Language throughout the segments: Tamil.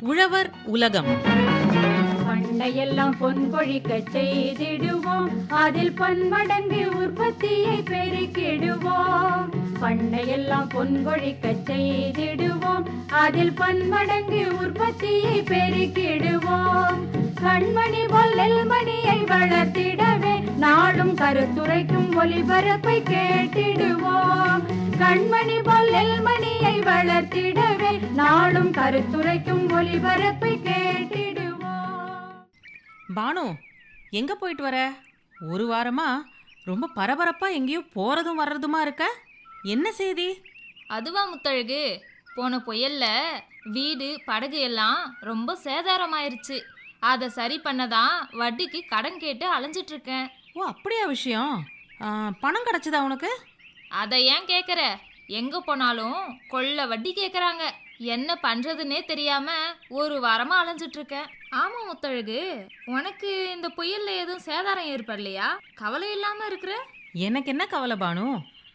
உழவர் உலகம். பண்டையெல்லாம் பொன் கொழிக்க செய்திடுவோம். அதில் பன்மடங்கு உற்பத்தியை பெருக்கிடுவோம். பண்டையெல்லாம் பொன் கொழிக்க செய்திடுவோம். அதில் பன்மடங்கு உற்பத்தியை பெருக்கிடுவோம். கண்மணி பொல்லல் மணியை வளர்த்திடவே நாடும் கருத்துரைக்கும் ஒளிபரப்பை கேட்டிடுவோம். கண்மணி பொல்லல் மணியை வளர்த்திடவே நாடும் கருத்துரைக்கும் ஒளிபரப்பை கேட்டிடுவோம். பானு எங்க போயிட்டு வர? ஒரு வாரமா ரொம்ப பரபரப்பா எங்கேயோ போறதும் வர்றதுமா இருக்க? என்ன செய்தி? அதுவா முத்தழகு போன புயல்ல வீடு படகு எல்லாம் ரொம்ப சேதாரமாயிருச்சு. அதை சரி பண்ணதான் வட்டிக்கு கடன் கேட்டு அலைஞ்சிட்டு இருக்கேன் ஓ அப்படியா விஷயம்? ஆ, பணம் கிடைச்சதா உனக்கு? அதை ஏன் கேட்குற எங்க போனாலும் கொள்ள வட்டி கேட்குறாங்க என்ன பண்றதுன்னே தெரியாம ஒரு வாரமா அலைஞ்சிட்டு இருக்கேன் ஆமா முத்தழகு உனக்கு இந்த புயல்ல எதுவும் சேதாரம் ஏற்படலையா? கவலை இல்லாம இருக்கிற? எனக்கு என்ன கவலை பானு?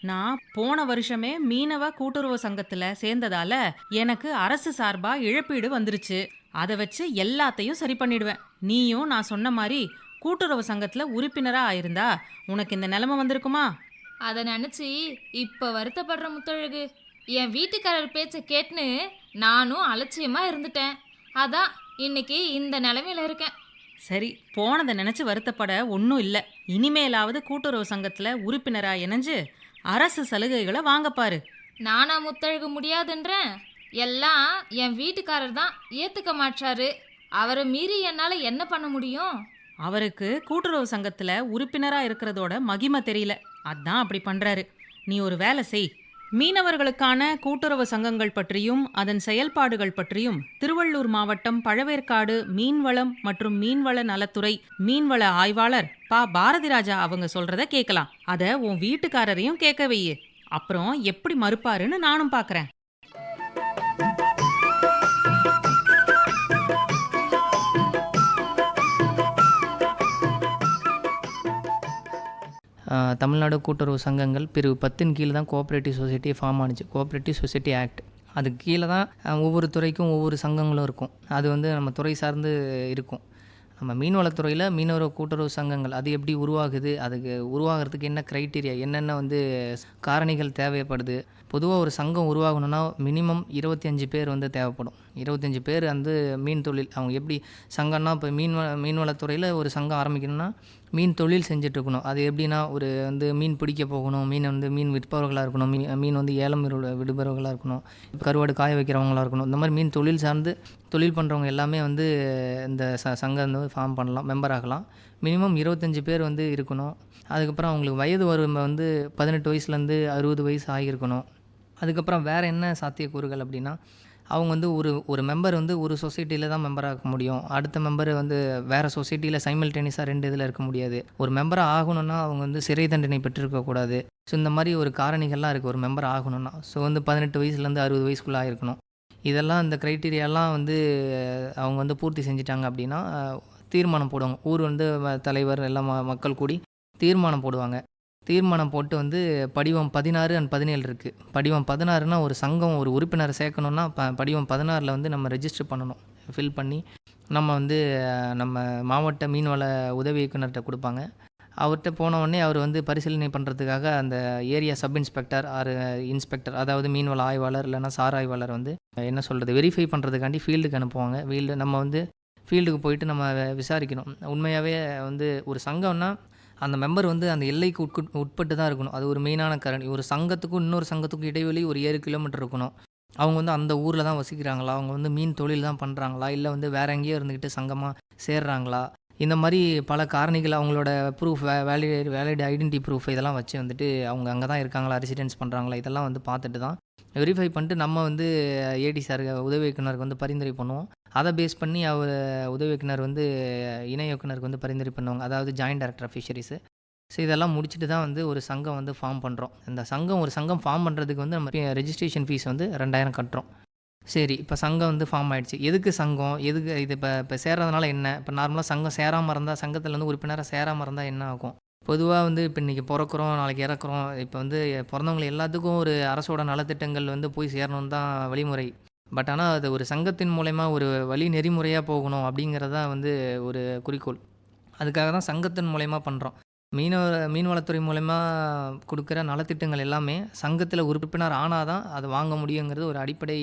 நான் போன வருஷமே மீனவ கூட்டுறவு சங்கத்துல சேர்ந்ததால எனக்கு அரசு சார்பா இழப்பீடு வந்துருச்சு. அதை வச்சு எல்லாத்தையும் சரி பண்ணிடுவேன். நீயும் நான் சொன்ன மாதிரி கூட்டுறவு சங்கத்துல உறுப்பினரா ஆயிருந்தா உனக்கு இந்த நிலைமை வந்திருக்குமா? அதை நினச்சி இப்போ வருத்தப்படுற முத்தழகு. என் வீட்டுக்காரர் பேச்சை கேட்டுன்னு நானும் அலட்சியமாக இருந்துட்டேன். அதான் இன்னைக்கு இந்த நிலமையில இருக்கேன். சரி போனதை நினைச்சு வருத்தப்பட ஒன்றும் இல்லை. இனிமேலாவது கூட்டுறவு சங்கத்துல உறுப்பினரா இணைஞ்சு அரசு சலுகைகளை வாங்க பாரு. நானா முத்தழகு முடியாதுன்றேன். எல்லாம் என் வீட்டுக்காரர் தான் ஏற்றுக்க மாட்டாரு அவரை மீறி என்னால் என்ன பண்ண முடியும்? அவருக்கு கூட்டுறவு சங்கத்துல உறுப்பினரா இருக்கிறதோட மகிமை தெரியல. அதான் அப்படி பண்றாரு. நீ ஒரு வேலை செய். மீனவர்களுக்கான கூட்டுறவு சங்கங்கள் பற்றியும் அதன் செயல்பாடுகள் பற்றியும் திருவள்ளூர் மாவட்டம் பழவேற்காடு மீன்வளம் மற்றும் மீன்வள நலத்துறை மீன்வள ஆய்வாளர் பா. பாரதிராஜா அவங்க சொல்றத கேட்கலாம். அத உன் வீட்டுக்காரரையும் கேட்க வையு அப்புறம் எப்படி மறுப்பாருன்னு நானும் பாக்குறேன். தமிழ்நாடு கூட்டுறவு சங்கங்கள் பிரிவு பத்தின் கீழே தான் கோஆப்ரேட்டிவ் சொசைட்டி ஃபார்ம் ஆனுச்சு. கோஆப்ரேட்டிவ் சொசைட்டி ஆக்ட் அதுக்கு கீழே தான் ஒவ்வொரு துறைக்கும் ஒவ்வொரு சங்கங்களும் இருக்கும். அது வந்து நம்ம துறை சார்ந்து இருக்கும். நம்ம மீன்வளத்துறையில் மீனவர கூட்டுறவு சங்கங்கள் அது எப்படி உருவாகுது அதுக்கு உருவாகிறதுக்கு என்ன க்ரைட்டீரியா என்னென்ன வந்து காரணிகள் தேவைப்படுது பொதுவாக ஒரு சங்கம் உருவாகணும்னா மினிமம் இருபத்தி அஞ்சு பேர் வந்து தேவைப்படும். இருபத்தஞ்சி பேர் வந்து மீன் தொழில் அவங்க எப்படி சங்கம்னா இப்போ மீன் மீன்வளத்துறையில் ஒரு சங்கம் ஆரம்பிக்கணும்னா மீன் தொழில் செஞ்சுட்டு இருக்கணும் அது எப்படின்னா ஒரு வந்து மீன் பிடிக்க போகணும் மீன் வந்து மீன் விற்பவர்களாக இருக்கணும் மீன் மீன் வந்து ஏலம் விடுபவர்களாக இருக்கணும் கருவாடு காய வைக்கிறவங்களா இருக்கணும். இந்த மாதிரி மீன் தொழில் சார்ந்து தொழில் பண்ணுறவங்க எல்லாமே வந்து இந்த ச சங்கம் வந்து ஃபார்ம் பண்ணலாம் மெம்பர் ஆகலாம். மினிமம் இருபத்தஞ்சி பேர் வந்து இருக்கணும். அதுக்கப்புறம் அவங்களுக்கு வயது வரும் வந்து பதினெட்டு வயசுலேருந்து அறுபது வயசு ஆகியிருக்கணும். அதுக்கப்புறம் வேறு என்ன சாத்தியக்கூறுகள் அப்படின்னா அவங்க வந்து ஒரு ஒரு மெம்பர் வந்து ஒரு சொசைட்டியில் தான் மெம்பராக இருக்க முடியும். அடுத்த மெம்பர் வந்து வேறு சொசைட்டியில் சைமல்டேனியஸாக ரெண்டு இதில் இருக்க முடியாது. ஒரு மெம்பராக ஆகணும்னா அவங்க வந்து சிறை தண்டனை பெற்றிருக்கக்கூடாது ஸோ இந்த மாதிரி ஒரு காரணிகள்லாம் இருக்குது ஒரு மெம்பர் ஆகணும்னா. ஸோ வந்து பதினெட்டு வயசுலேருந்து அறுபது வயசுக்குள்ளே இருக்கணும் இதெல்லாம் இந்த க்ரைட்டீரியாலாம் வந்து அவங்க வந்து பூர்த்தி செஞ்சிட்டாங்க அப்படின்னா தீர்மானம் போடுவாங்க. ஊர் வந்து வ- தலைவர் எல்லாம் மக்கள் கூடி தீர்மானம் போடுவாங்க. தீர்மானம் போட்டு வந்து படிவம் பதினாறு அண்ட் பதினேழு இருக்குது படிவம் பதினாறுனா ஒரு சங்கம் ஒரு உறுப்பினரை சேர்க்கணுன்னா ப படிவம் பதினாறில் வந்து நம்ம ரெஜிஸ்டர் பண்ணணும். ஃபில் பண்ணி நம்ம வந்து நம்ம மாவட்ட மீன்வள உதவி இயக்குனர்கிட்ட கொடுப்பாங்க. அவர்கிட்ட போனவுடனே அவர் வந்து பரிசீலனை பண்ணுறதுக்காக அந்த area sub inspector or inspector அதாவது மீன்வள ஆய்வாளர் இல்லைன்னா சார் ஆய்வாளர் வந்து என்ன சொல்கிறது வெரிஃபை பண்ணுறதுக்காண்டி ஃபீல்டுக்கு அனுப்புவாங்க. ஃபீல்டு நம்ம வந்து ஃபீல்டுக்கு போயிட்டு நம்ம விசாரிக்கணும். உண்மையாகவே வந்து ஒரு சங்கம்னா அந்த மெம்பர் வந்து அந்த எல்லைக்கு உட்குட் உட்பட்டு தான் இருக்கணும். அது ஒரு மெயினான கரணி ஒரு சங்கத்துக்கும் இன்னொரு சங்கத்துக்கும் இடைவெளி ஒரு ஏழு கிலோமீட்டர் இருக்கணும். அவங்க வந்து அந்த ஊரில் தான் வசிக்கிறாங்களா? அவங்க வந்து மீன் தொழில் தான் பண்ணுறாங்களா இல்லை வந்து வேற எங்கேயோ இருந்துக்கிட்டு சங்கமாக சேர்றாங்களா? இந்த மாதிரி பல காரணிகள் அவங்களோட proof valid valid identity proof இதெல்லாம் வச்சு வந்துட்டு அவங்க அங்கே தான் இருக்காங்களா? ரெசிடென்ஸ் பண்ணுறாங்களா இதெல்லாம் வந்து பார்த்துட்டு தான் வெரிஃபை பண்ணிட்டு நம்ம வந்து ஏடி சார் உதவி இயக்குனருக்கு வந்து பரிந்துரை பண்ணுவோம். அதை பேஸ் பண்ணி அவர் உதவி இயக்குனர் வந்து இணை இயக்குனருக்கு வந்து பரிந்துரை பண்ணுவாங்க. அதாவது joint director of fisheries so இதெல்லாம் முடிச்சுட்டு தான் வந்து ஒரு சங்கம் வந்து ஃபார்ம் பண்ணுறோம் இந்த சங்கம் ஒரு சங்கம் ஃபார்ம் பண்ணுறதுக்கு வந்து நம்ம ரெஜிஸ்ட்ரேஷன் ஃபீஸ் வந்து ரெண்டாயிரம் கட்டுறோம். சரி இப்போ சங்கம் வந்து ஃபார்ம் ஆகிடுச்சு எதுக்கு சங்கம்? எதுக்கு இது இப்போ இப்போ சேர்றதுனால என்ன? இப்போ நார்மலாக சங்கம் சேராமல் இருந்தால் சங்கத்தில் வந்து உறுப்பினராக சேராமல் இருந்தால் என்ன ஆகும்? பொதுவாக வந்து இப்போ இன்றைக்கி பிறக்கிறோம் நாளைக்கு இறக்குறோம். இப்போ வந்து பிறந்தவங்க எல்லாத்துக்கும் ஒரு அரசோட நலத்திட்டங்கள் வந்து போய் சேரணும் தான் வழிமுறை. பட் ஆனால் அது ஒரு சங்கத்தின் மூலயமா ஒரு வழி நெறிமுறையாக போகணும் அப்படிங்கிறதா வந்து ஒரு குறிக்கோள். அதுக்காக தான் சங்கத்தின் மூலயமா பண்ணுறோம் மீனவ மீன்வளத்துறை மூலயமா கொடுக்குற நலத்திட்டங்கள் எல்லாமே சங்கத்தில் உறுப்பினர் ஆனால் தான் அதை வாங்க முடியுங்கிறது ஒரு அடிப்படை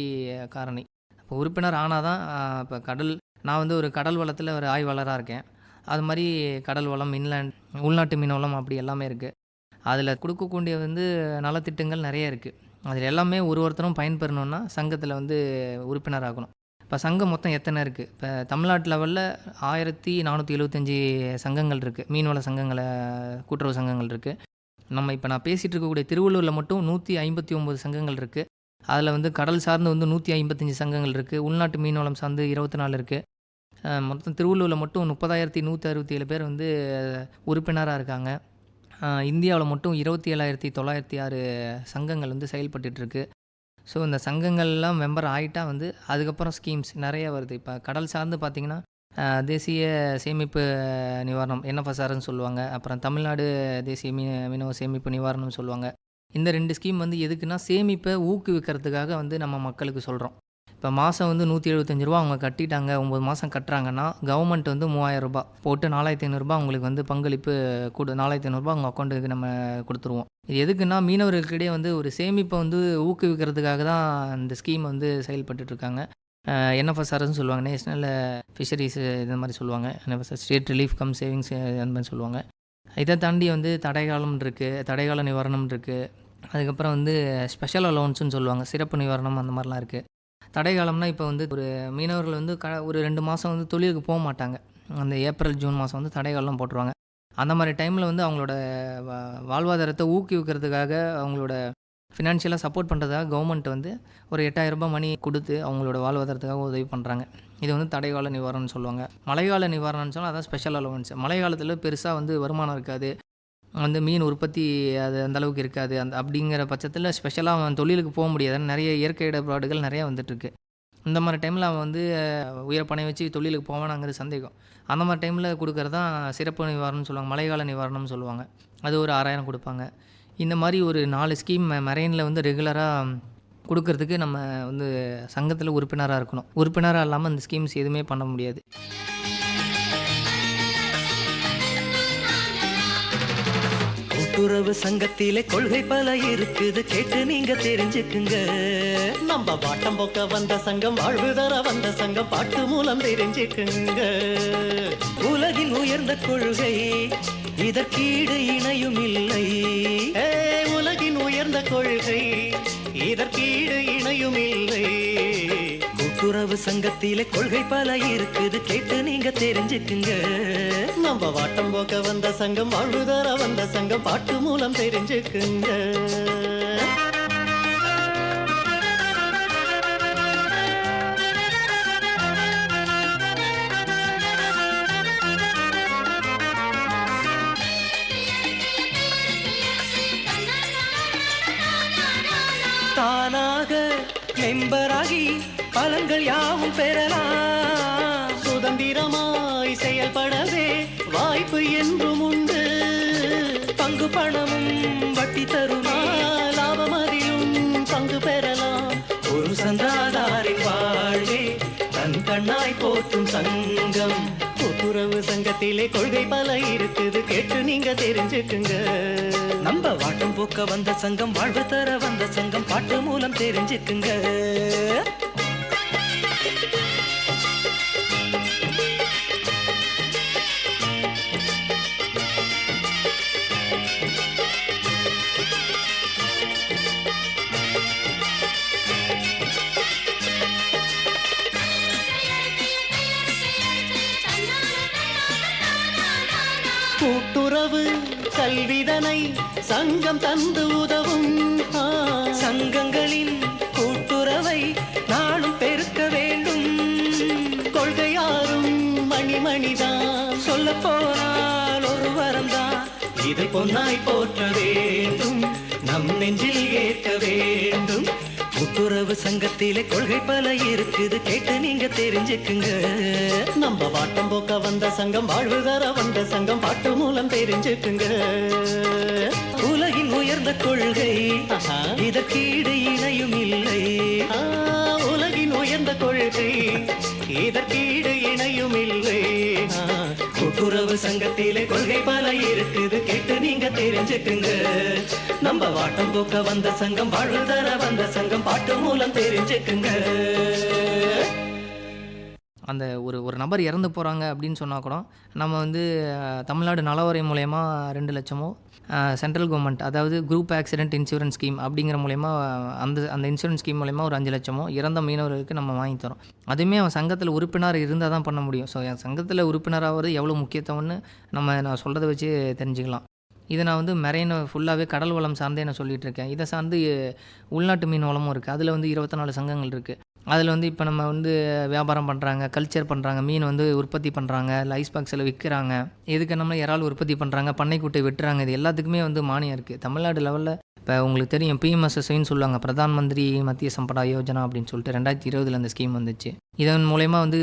காரணி. இப்போ உறுப்பினர் ஆனால் தான் இப்போ கடல் நான் வந்து ஒரு கடல் வளத்தில் ஒரு ஆய்வாளராக இருக்கேன். அது மாதிரி கடல் வளம் இன்லேண்ட் உள்நாட்டு மீன் வளம் அப்படி எல்லாமே இருக்குது அதில் கொடுக்கக்கூடிய வந்து நலத்திட்டங்கள் நிறைய இருக்குது அதில் எல்லாமே ஒரு ஒருத்தரும் பயன்பெறணுன்னா சங்கத்தில் வந்து உறுப்பினர் ஆகணும் இப்போ சங்கம் மொத்தம் எத்தனை இருக்குது இப்போ தமிழ்நாட்டு லெவலில் ஆயிரத்தி நானூற்றி எழுபத்தஞ்சி சங்கங்கள் இருக்குது மீன்வள சங்கங்களை கூட்டுறவு சங்கங்கள் இருக்குது நம்ம இப்போ நான் பேசிகிட்டு இருக்கக்கூடிய திருவள்ளூரில் மட்டும் நூற்றி ஐம்பத்தி ஒம்பது சங்கங்கள் இருக்குது அதில் வந்து கடல் சார்ந்து வந்து நூற்றி ஐம்பத்தஞ்சு சங்கங்கள் இருக்குது உள்நாட்டு மீன்வளம் சார்ந்து இருபத்தி நாலு இருக்குது மொத்தம் திருவள்ளூரில் மட்டும் முப்பதாயிரத்தி நூற்றி அறுபத்தி ஏழு பேர் வந்து உறுப்பினராக இருக்காங்க. இந்தியாவில் மட்டும் இருபத்தி ஏழாயிரத்தி தொள்ளாயிரத்தி ஆறு சங்கங்கள் வந்து செயல்பட்டுட்டு ஸோ இந்த சங்கங்கள்லாம் மெம்பர் ஆகிட்டா வந்து அதுக்கப்புறம் ஸ்கீம்ஸ் நிறைய வருது. இப்போ கடல் சார்ந்து பார்த்திங்கன்னா தேசிய சேமிப்பு நிவாரணம் என்எஃப்எஸ்ஆர்னு சொல்லுவாங்க. அப்புறம் தமிழ்நாடு தேசிய மீ மீனவ சேமிப்பு நிவாரணம்னு சொல்லுவாங்க. இந்த ரெண்டு ஸ்கீம் வந்து எதுக்குன்னா சேமிப்பை ஊக்குவிக்கிறதுக்காக வந்து நம்ம மக்களுக்கு சொல்கிறோம் இப்போ மாதம் வந்து நூற்றி எழுபத்தஞ்சு ரூபா அவங்க கட்டிட்டாங்க ஒம்பது மாதம் கட்டுறாங்கன்னா கவர்மெண்ட் வந்து மூவாயிரம் ரூபாய் போட்டு நாலாயிரத்தி ஐநூறுரூபா அவங்களுக்கு வந்து பங்களிப்பு கொடு நாலாயிரத்தி ஐநூறுரூபா அவங்க அக்கௌண்ட்டுக்கு நம்ம கொடுத்துருவோம். இது எதுக்குன்னா மீனவர்களுக்கிடையே வந்து ஒரு சேமிப்பை வந்து ஊக்குவிக்கிறதுக்காக தான் இந்த ஸ்கீம் வந்து செயல்பட்டுருக்காங்க என்எஃப்எஸ்ஆர்னு சொல்லுவாங்க நேஷ்னல் ஃபிஷரிஸ் இது மாதிரி சொல்லுவாங்க. NFSR state relief cum savings அந்த மாதிரி சொல்லுவாங்க. இதை தாண்டி வந்து தடைகாலம் இருக்குது தடைகால நிவாரணம் இருக்குது அதுக்கப்புறம் வந்து ஸ்பெஷல் அலோவன்ஸ்னு சொல்லுவாங்க சிறப்பு நிவாரணம் அந்த மாதிரிலாம் இருக்குது தடை காலம்னா இப்போ வந்து ஒரு மீனவர்கள் வந்து க ஒரு ரெண்டு மாதம் வந்து தொழிலுக்கு போக மாட்டாங்க. அந்த ஏப்ரல் ஜூன் மாதம் வந்து தடை காலம் போட்டுருவாங்க. அந்த மாதிரி டைமில் வந்து அவங்களோட வா- வாழ்வாதாரத்தை ஊக்குவிக்கிறதுக்காக அவங்களோட ஃபினான்ஷியலாக சப்போர்ட் பண்ணுறதுக்காக கவர்மெண்ட் வந்து ஒரு எட்டாயிரம் ரூபாய் மணி கொடுத்து அவங்களோட வாழ்வாதாரத்துக்காக உதவி பண்ணுறாங்க இது வந்து தடைகால நிவாரணம்னு சொல்லுவாங்க. மழைக்கால நிவாரணம்னு சொன்னால் அதான் ஸ்பெஷல் அலவன்ஸ் மழை காலத்தில் பெருசாக வந்து வருமானம் இருக்காது. வந்து மீன் உற்பத்தி அது அந்த அளவுக்கு இருக்காது. அந்த அப்படிங்கிற பட்சத்தில் ஸ்பெஷலாக அவன் தொழிலுக்கு போக முடியாது. நிறைய இயற்கை இடர்பாடுகள் நிறைய வந்துட்டுருக்கு. இந்த மாதிரி டைமில் அவன் வந்து உயர் பணம் வச்சு தொழிலுக்கு போவானாங்கிறது சந்தேகம். அந்த மாதிரி டைமில் கொடுக்குறது தான் சிறப்பு நிவாரணம்னு சொல்லுவாங்க. மழைக்கால நிவாரணம்னு சொல்லுவாங்க. அது ஒரு ஆறாயிரம் கொடுப்பாங்க. இந்த மாதிரி ஒரு நாலு ஸ்கீம் மெரெயினில் வந்து ரெகுலராக கொடுக்கறதுக்கு நம்ம வந்து சங்கத்தில் உறுப்பினராக இருக்கணும். உறுப்பினராக இல்லாமல் அந்த ஸ்கீம்ஸ் எதுவுமே பண்ண முடியாது. கூட்டுறவு சங்கத்திலே கொள்கை பல இருக்குது. கேட்டு நீங்க தெரிஞ்சுக்குங்க. நம்ம பாட்டம் போக்க வந்த சங்கம் வாழ்வு தர வந்த சங்கம் பாட்டு மூலம் தெரிஞ்சுக்குங்க. உலகின் உயர்ந்த கொள்கை இதற்கீடு இணையும் இல்லை. உலகின் உயர்ந்த கொள்கை இதற்கீடு இணையும் இல்லை. கூட்டுறவு சங்கத்திலே கொள்கை பல இருக்குது. கேட்டு நீங்க தெரிஞ்சுக்குங்க. நம்ம வாட்டம் போக்க வந்த சங்கம் வாழ்வு தர வந்த சங்கம் பாட்டு மூலம் தெரிஞ்சுக்குங்க. தானாக மெம்பராகி பலன்கள் யாவும் பெறலாம். சுதந்திரமாய் செயல்படவே வாய்ப்பு என்றும் உண்டு. பங்கு பணமும் வட்டி தருமா? லாபம் அதிலும் பங்கு பெறலாம். ஒரு சந்தாதாரின் வாழ்வே தன் கண்ணாய் போற்றும் சங்கம். கூட்டுறவு சங்கத்திலே கொள்கை பல இருக்குது. கேட்டு நீங்க தெரிஞ்சுக்குங்க. நம்ம வாட்டம் போக்க வந்த சங்கம் வாழ்வு தர வந்த சங்கம் பாட்டு மூலம் தெரிஞ்சுக்குங்க. கூட்டுறவு கல்விதனை சங்கம் தந்து உதவும். சங்கங்களின் கூட்டுறவை நாளும் பெருக்க வேண்டும். கொள்கையாரும் மணிமணிதான் சொல்ல போனால் ஒரு வரம்தான் இது பொன்னாய் போற்ற வேண்டும் நம் நெஞ்சில் ஏற்க வேண்டும். கூட்டுறவு சங்கத்திலே கொள்கை பல இருக்குது. கேட்டு நீங்க தெரிஞ்சுக்குங்க. நம்ம வாட்டம் போக்க வந்த சங்கம் வாழ்வு தர வந்த சங்கம் பாட்டு மூலம் தெரிஞ்சுக்குங்க. உலகின் உயர்ந்த கொள்கை இதற்கீடு இணையும் இல்லை. இந்த கொள்கை இதற்கீடு இணையும் இல்லை கூட்டுறவு சங்கத்திலே கொள்கை பல இருக்குது. கேட்டு நீங்க தெரிஞ்சுக்குங்க. நம்ம வாட்டம் போக்க வந்த சங்கம் வாழ்வு தர வந்த சங்கம் பாட்டு மூலம் தெரிஞ்சுக்குங்க. அந்த ஒரு ஒரு நபர் இறந்து போகிறாங்க அப்படின்னு சொன்னால் கூட நம்ம வந்து தமிழ்நாடு நலவரை மூலயமா ரெண்டு லட்சமோ சென்ட்ரல் கவர்மெண்ட் அதாவது குரூப் ஆக்சிடென்ட் இன்சூரன்ஸ் ஸ்கீம் அப்படிங்கிற மூலயமா அந்த அந்த இன்சூரன்ஸ் ஸ்கீம் மூலயமா ஒரு அஞ்சு லட்சமோ இறந்த மீனவர்களுக்கு நம்ம வாங்கி தரோம். அதுவுமே அவன் சங்கத்தில் உறுப்பினர் இருந்தால் தான் பண்ண முடியும். ஸோ என் சங்கத்தில் உறுப்பினராகிறது எவ்வளோ முக்கியத்துவம்னு நம்ம நான் சொல்கிறத வச்சு தெரிஞ்சுக்கலாம். இதை நான் வந்து மெரைன் ஃபுல்லாகவே கடல் வளம் சார்ந்தே நான் சொல்லிகிட்ருக்கேன் இருக்கேன். இதை சார்ந்து உள்நாட்டு மீன் வளமும் இருக்குது அதில் வந்து இருபத்தி நாலு சங்கங்கள் இருக்குது அதில் வந்து இப்போ நம்ம வந்து வியாபாரம் பண்ணுறாங்க கல்ச்சர் பண்ணுறாங்க மீன் வந்து உற்பத்தி பண்ணுறாங்க லைஸ் பாக்ஸில் விற்கிறாங்க. எதுக்கு நம்ம இறால் உற்பத்தி பண்ணுறாங்க பண்ணைக்குட்டை வெட்டுறாங்க இது எல்லாத்துக்குமே வந்து மானியம் இருக்குது தமிழ்நாடு லெவலில் இப்போ உங்களுக்கு தெரியும் பிஎம்எஸ்எஸ்ஐன்னு சொல்லுவாங்க பிரதான் மந்திரி மத்திய சம்படா யோஜனா அப்படின்னு சொல்லிட்டு ரெண்டாயிரத்தி இருபதில் அந்த ஸ்கீம் வந்துச்சு. இதன் மூலயமா வந்து